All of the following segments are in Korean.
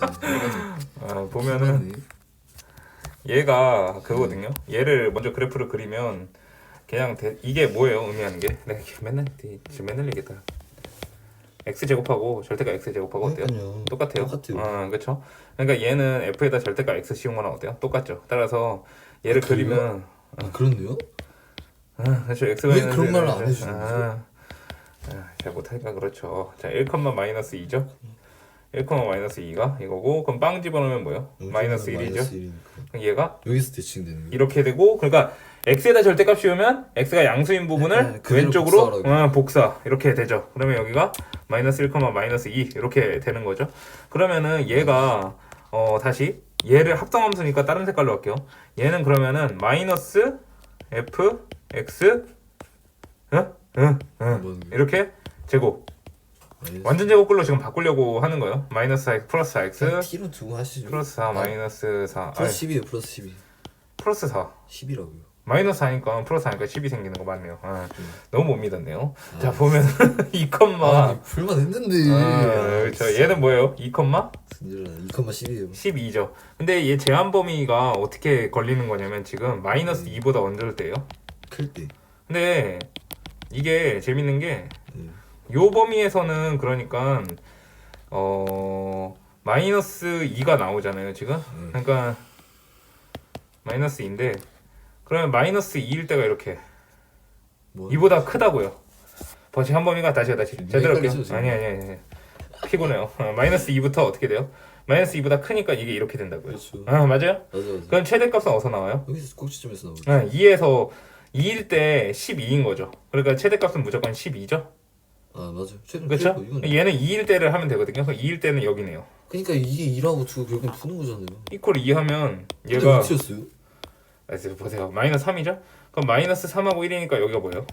아, 보면은 얘가 그거거든요. 얘를 먼저 그래프를 그리면 그냥 대, 이게 뭐예요? 의미하는 게 내가 이렇게 맨날 이- 지금 맨날 얘기다. x 제곱하고 절대값 x 제곱하고 어때요? 그러니까요. 똑같아요. 똑같아요. 어, 그렇죠. 그러니까 얘는 f에다 절대값 x 씌운 거랑 어때요? 똑같죠. 따라서 얘를 아, 그래요? 그리면 아 그런데요? 아, 그렇죠. x가 왜 그런 말을 안 해주는 아, 아, 잘 못하니까 그렇죠. 자, 1, 마이너스 2죠. 1, 마이너스 2가 이거고 그럼 빵 집어넣으면 뭐예요? 마이너스 1이죠. 마이너스 1이니까. 그럼 얘가 여기서 대칭되는 거. 이렇게 되고 그러니까 x에다 절대값 씌우면 x가 양수인 부분을 네, 왼쪽으로 복사하라고. 어, 복사 이렇게 되죠. 그러면 여기가 마이너스 1, 마이너스 2 이렇게 되는 거죠. 그러면은 얘가 어 다시 얘를 합성함수니까 다른 색깔로 할게요. 얘는 그러면은 마이너스 f x 응? 응? 응. 뭐, 이렇게 제곱 완전 제곱글로 지금 바꾸려고 하는 거예요. 마이너스 x 플러스 x 그냥 t로 두고 하시죠. 플러스 4 마이너스 4 아니, 플러스 10이에요. 플러스 12. 플러스 4 10이라고요. 마이너스 하니까 플러스 하니까 10이 생기는 거 맞네요. 아, 음. 너무 못 믿었네요. 아. 자 보면 이 컴마 아, 불만 했는데. 아, 그렇죠. 얘는 뭐예요? 2 컴마 2컴마 10이에요. 12죠. 근데 얘 제한 범위가 어떻게 걸리는 거냐면 지금 마이너스 음. 2보다 언제일 때요? 클 때. 근데 이게 재밌는 게 네. 요 범위에서는 그러니까 어 마이너스 2가 나오잖아요 지금. 네. 그러니까 마이너스 2인데 그러면 마이너스 2일 때가 이렇게 뭐 이보다 크다고요. 버시 한 범위가 다시 다시 제대로 할게요. 아니 아니 아니. 피곤해요. 어, 마이너스 2부터 어떻게 돼요? 마이너스 2보다 크니까 이게 이렇게 된다고요. 그렇죠. 아 맞아요? 맞아 맞아. 그럼 최대값은 어디서 나와요? 여기서 꼭지점에서 나오죠. 아, 2에서 2일 때 12인 거죠. 그러니까 최대값은 무조건 12죠. 아 맞아. 최근 그렇죠? 이건 얘는 2일 때를 하면 되거든요. 그럼 2일 때는 여기네요. 그러니까 이게 2라고 두고 결국엔 푸는 거잖아요. 이퀄 2 하면 얘가 왜 튀었어요? 아, 지금 보세요. 마이너스 3이죠? 그럼 마이너스 3하고 1이니까 여기가 뭐예요?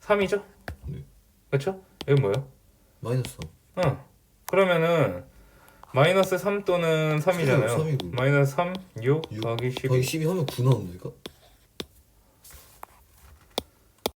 3이죠? 네. 그렇죠? 여기 뭐예요? 마이너스 3. 응. 그러면은 마이너스 3 또는 3이잖아요. 삼이고. 마이너스 3, 6, 육, 더하기 12. 더하기 12 하면 9 나온다니까?